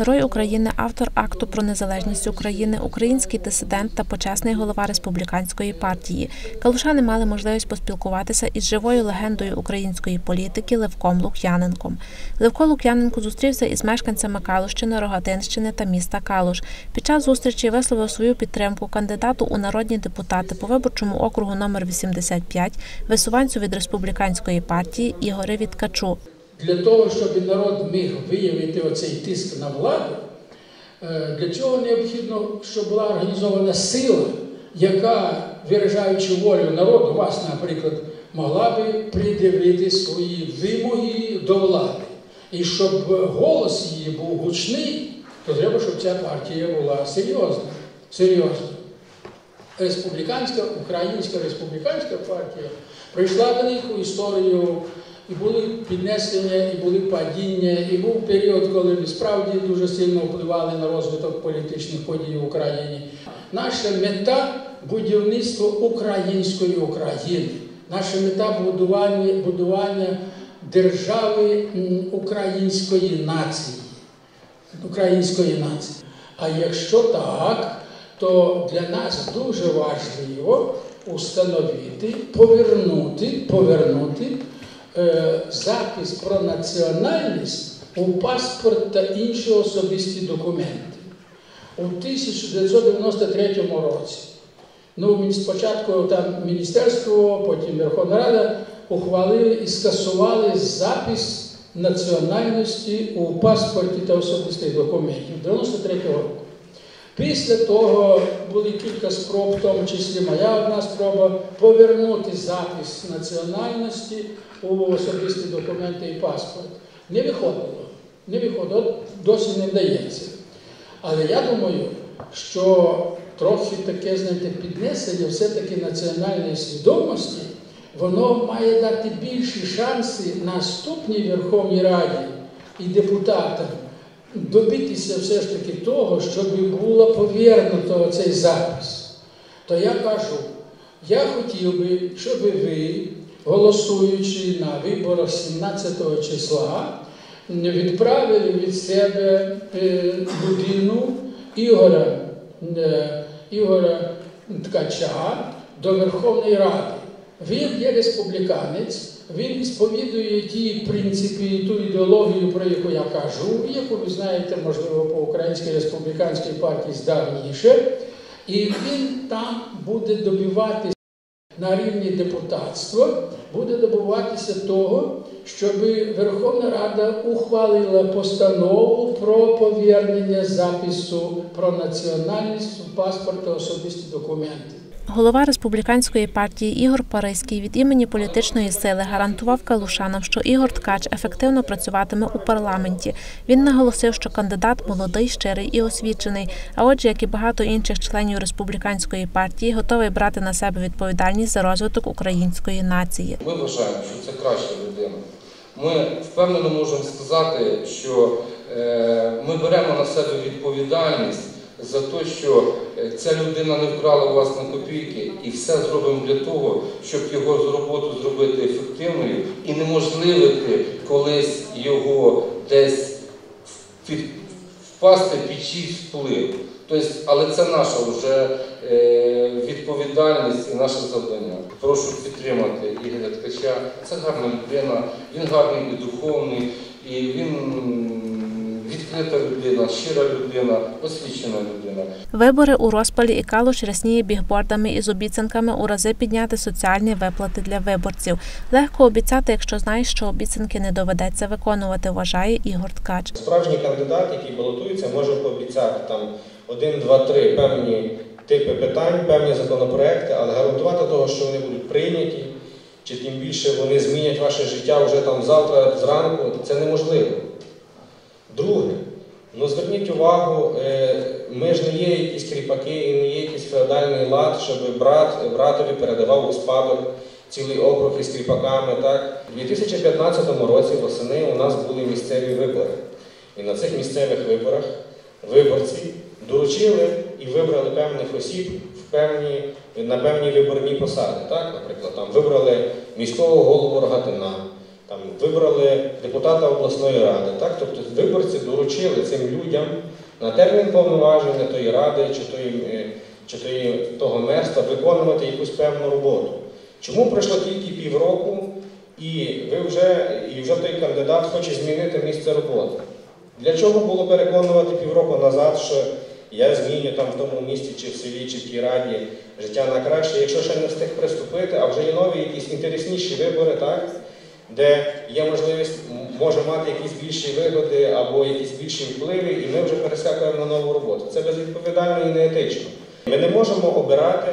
Герой України, автор акту про незалежність України, український дисидент та почесний голова республіканської партії. Калушани мали можливість поспілкуватися із живою легендою української політики Левком Лук'яненком. Левко Лук'яненко зустрівся із мешканцями Калущини, Рогатинщини та міста Калуш. Під час зустрічі висловив свою підтримку кандидату у народні депутати по виборчому округу номер 85 висуванцю від республіканської партії Ігоря Віткачу. Для того, щоб народ міг виявити оцей тиск на владу, е, для цього необхідно, щоб була організована сила, яка, виражаючи волю народу, вас, наприклад, могла би придивити свої вимоги до влади. І щоб голос її був гучний, то треба, щоб ця партія була серйозна. серйозна. Республіканська, Українська республіканська партія пройшла велику історію. І були піднесення, і були падіння, і був період, коли ми справді дуже сильно впливали на розвиток політичних подій в Україні. Наша мета будівництво української України, наша мета будування, будування держави української нації. Української нації. А якщо так, то для нас дуже важливо установити, повернути, повернути. Запис про національність у паспорт та інші особисті документи. У 1993 році. Ну, спочатку там міністерство, потім Верховна Рада ухвалили і скасували запис національності у паспорті та особистих документів 93 року. Після того були кілька спроб, в тому числі моя одна спроба, повернути запис національності у особисті документи і паспорт. Не виходило. Не виходило, досі не вдається. Але я думаю, що трохи таке, знаєте, піднесення все-таки національної свідомості, воно має дати більші шанси наступній Верховній Раді і депутатам добитися все ж таки того, щоб було повернуто цей запис. То я кажу, я хотів би, щоб ви, голосуючи на виборах 17 числа, відправили від себе людину Ігоря, Ігоря Ткача до Верховної Ради. Він є республіканець, він сповідує ті принципи, ту ідеологію, про яку я кажу, яку ви знаєте, можливо, по Українській республіканській партії здавніше. І він там буде добиватися на рівні депутатства, буде добуватися того, щоб Верховна Рада ухвалила постанову про повернення запису про національність в паспорт та особисті документи. Голова республіканської партії Ігор Паризький від імені політичної сили гарантував калушанам, що Ігор Ткач ефективно працюватиме у парламенті. Він наголосив, що кандидат молодий, щирий і освічений. А отже, як і багато інших членів республіканської партії, готовий брати на себе відповідальність за розвиток української нації. Ми вважаємо, що це краща людина. Ми впевнено можемо сказати, що ми беремо на себе відповідальність за те, що ця людина не вкрала на копійки, і все зробимо для того, щоб його роботу зробити ефективною і неможливити колись його десь впасти під чийсь вплив. Тобто, але це наша вже відповідальність і наше завдання. Прошу підтримати Ігоря Ткача. Це гарна людина, він гарний і духовний, і він. Відкрита людина, щира людина, освічена людина. Вибори у розпалі і Калуш рясніє бігбордами із обіцянками у рази підняти соціальні виплати для виборців. Легко обіцяти, якщо знаєш, що обіцянки не доведеться виконувати, вважає Ігор Ткач. Справжній кандидат, який балотується, може пообіцяти там один, два, три певні типи питань, певні законопроекти, але гарантувати того, що вони будуть прийняті, чи тим більше вони змінять ваше життя вже там завтра зранку, це неможливо. Друге, ну зверніть увагу, ми ж не є якісь кріпаки і не є якийсь феодальний лад, щоб брат братові передавав у спадок цілий округ із кріпаками. Так? У 2015 році восени у нас були місцеві вибори. І на цих місцевих виборах виборці доручили і вибрали певних осіб в певні, на певні виборні посади. Так? Наприклад, там вибрали міського голову Рогатина. Там, вибрали депутата обласної ради. Так? Тобто виборці доручили цим людям на термін повноваження тої ради чи, тої, е, чи тої, того мерства виконувати якусь певну роботу. Чому пройшло тільки півроку, і ви вже, і вже той кандидат хоче змінити місце роботи? Для чого було переконувати півроку назад, що я зміню там в тому місті, чи в селі, чи в тій раді життя на краще, якщо ще не встиг приступити, а вже є нові якісь інтересніші вибори, так? Де є можливість, може мати якісь більші вигоди або якісь більші впливи, і ми вже перескакуємо на нову роботу. Це безвідповідально і неетично. Ми не можемо обирати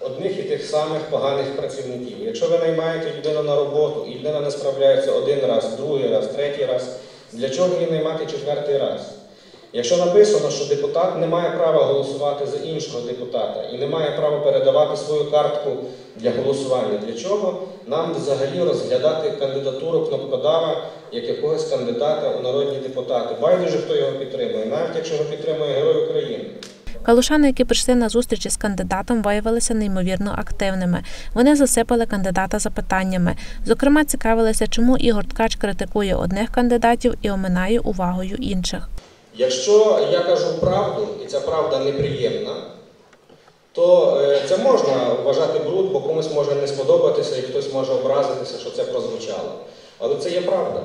одних і тих самих поганих працівників. Якщо ви наймаєте людину на роботу, і людина не справляється один раз, другий раз, третій раз, для чого її наймати четвертий раз? Якщо написано, що депутат не має права голосувати за іншого депутата і не має права передавати свою картку для голосування, для чого нам взагалі розглядати кандидатуру кнопкодава як якогось кандидата у народні депутати? Байдуже, хто його підтримує, навіть якщо його підтримує Герой України. Калушани, які прийшли на зустріч із кандидатом, виявилися неймовірно активними. Вони засипали кандидата запитаннями. Зокрема, цікавилися, чому Ігор Ткач критикує одних кандидатів і оминає увагою інших. Якщо я кажу правду, і ця правда неприємна, то е, це можна вважати бруд, бо комусь може не сподобатися і хтось може образитися, що це прозвучало. Але це є правда.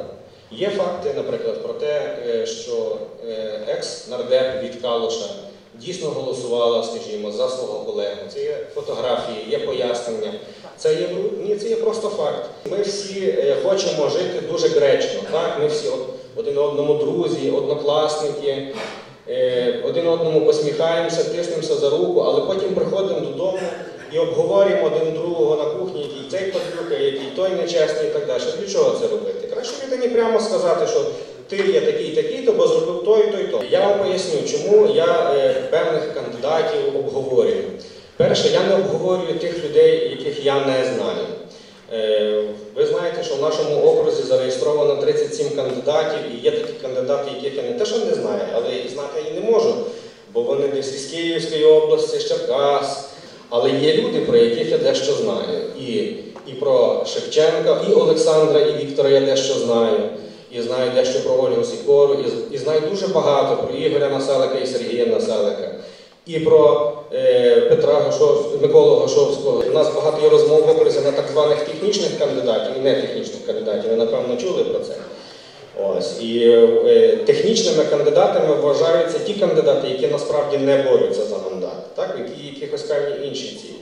Є факти, наприклад, про те, е, що е, екс-нардеп від Калуша дійсно голосувала, скажімо, за свого колегу. Це є фотографії, є пояснення. Це є? Ні, це є просто факт. Ми всі хочемо жити дуже гречно. Так? Ми всі один одному друзі, однокласники, е, один одному посміхаємося, тиснемося за руку, але потім приходимо додому і обговорюємо один другого на кухні, який цей подлюка, який той нечесний і так далі. Для чого це робити? Краще людині прямо сказати, що ти є такий такий, то бо зробив той, той, той. Я вам поясню, чому я е, певних кандидатів обговорюю. Перше, я не обговорюю тих людей, яких я не знаю. Е, Ви знаєте, що в нашому окрузі зареєстровано 37 кандидатів, і є такі кандидати, яких я не те, що не знаю, але і знати і не можу, бо вони десь із Київської області, з Черкас. Але є люди, про яких я дещо знаю. І, і про Шевченка, і Олександра, і Віктора я дещо знаю. І знаю дещо про Ольгу Сікору, і, і знаю дуже багато про Ігоря Населика і Сергія Населика. І про е, Петра Гошов, Миколу Гошовського. У нас багато є розмов в на так званих технічних кандидатів і нетехнічних кандидатів. Ви напевно чули про це. Ось. І е, технічними кандидатами вважаються ті кандидати, які насправді не борються за мандат, так? які якихось певні інші цілі.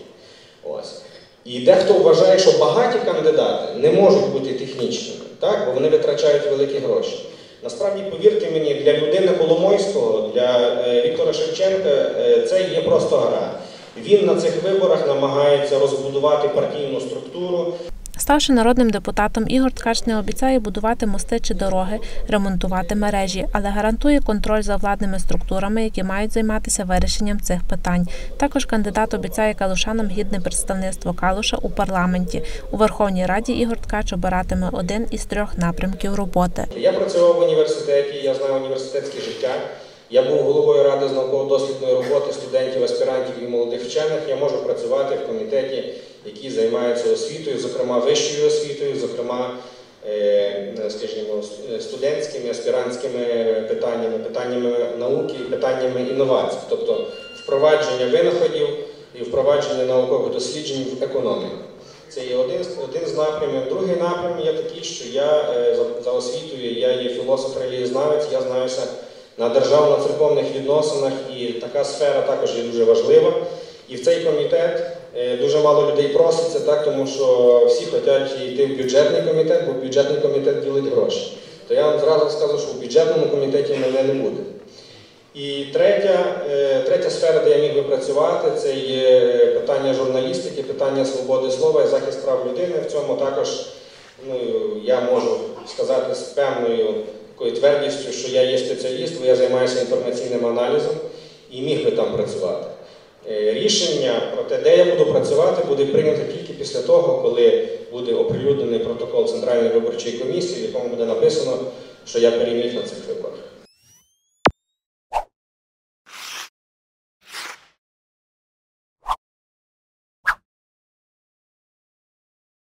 Ось. І дехто вважає, що багаті кандидати не можуть бути технічними, так? бо вони витрачають великі гроші. Насправді, повірте мені, для людини Коломойського, для е, Віктора Шевченка е, це є просто гра. Він на цих виборах намагається розбудувати партійну структуру, Ставши народним депутатом, Ігор Ткач не обіцяє будувати мости чи дороги, ремонтувати мережі, але гарантує контроль за владними структурами, які мають займатися вирішенням цих питань. Також кандидат обіцяє калушанам гідне представництво Калуша у парламенті. У Верховній Раді Ігор Ткач обиратиме один із трьох напрямків роботи. Я працював в університеті, я знаю університетське життя. Я був головою ради з науково-дослідної роботи студентів, аспірантів і молодих вчених. Я можу працювати в комітеті, який займається освітою, зокрема вищою освітою, зокрема, е, скажімо, студентськими, аспірантськими питаннями, питаннями науки, питаннями інновацій, тобто впровадження винаходів і впровадження наукових досліджень в економіку. Це є один, один з напрямів. Другий напрям є такий, що я е, за, за освітою, я є філософ-релігізнавець, я знаюся на державно-церковних відносинах, і така сфера також є дуже важлива. І в цей комітет дуже мало людей проситься, так, тому що всі хочуть йти в бюджетний комітет, бо бюджетний комітет ділить гроші. То я вам зразу скажу, що в бюджетному комітеті мене не буде. І третя, е, третя сфера, де я міг би працювати, це є питання журналістики, питання свободи слова і захист прав людини. В цьому також ну, я можу сказати з певною такою твердістю, що я є спеціаліст, бо я займаюся інформаційним аналізом і міг би там працювати. Е, Рішення про те, де я буду працювати, буде прийнято тільки після того, коли буде оприлюднений протокол Центральної виборчої комісії, в якому буде написано, що я переміг на цих виборах.